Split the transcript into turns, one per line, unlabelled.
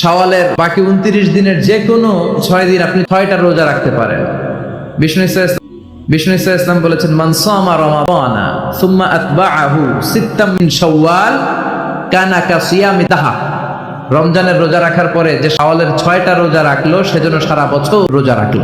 শাওয়ালের বাকি উনত্রিশ দিনের যে কোনো ছয় দিন আপনি ছয়টা রোজা রাখতে পারেন। বিষ্ণু বিষ্ণু ইসা ইসলাম বলেছেন মানসামা রমাবানা সুম্মা আতবাআহু সিত্তাম মিন শাওয়াল কানা কাসিয়ামি তাহা রমজানের রোজা রাখার পরে যে শাওয়ালের ছয়টা রোজা রাখল, সেজন্য সারা বছর রোজা রাখল।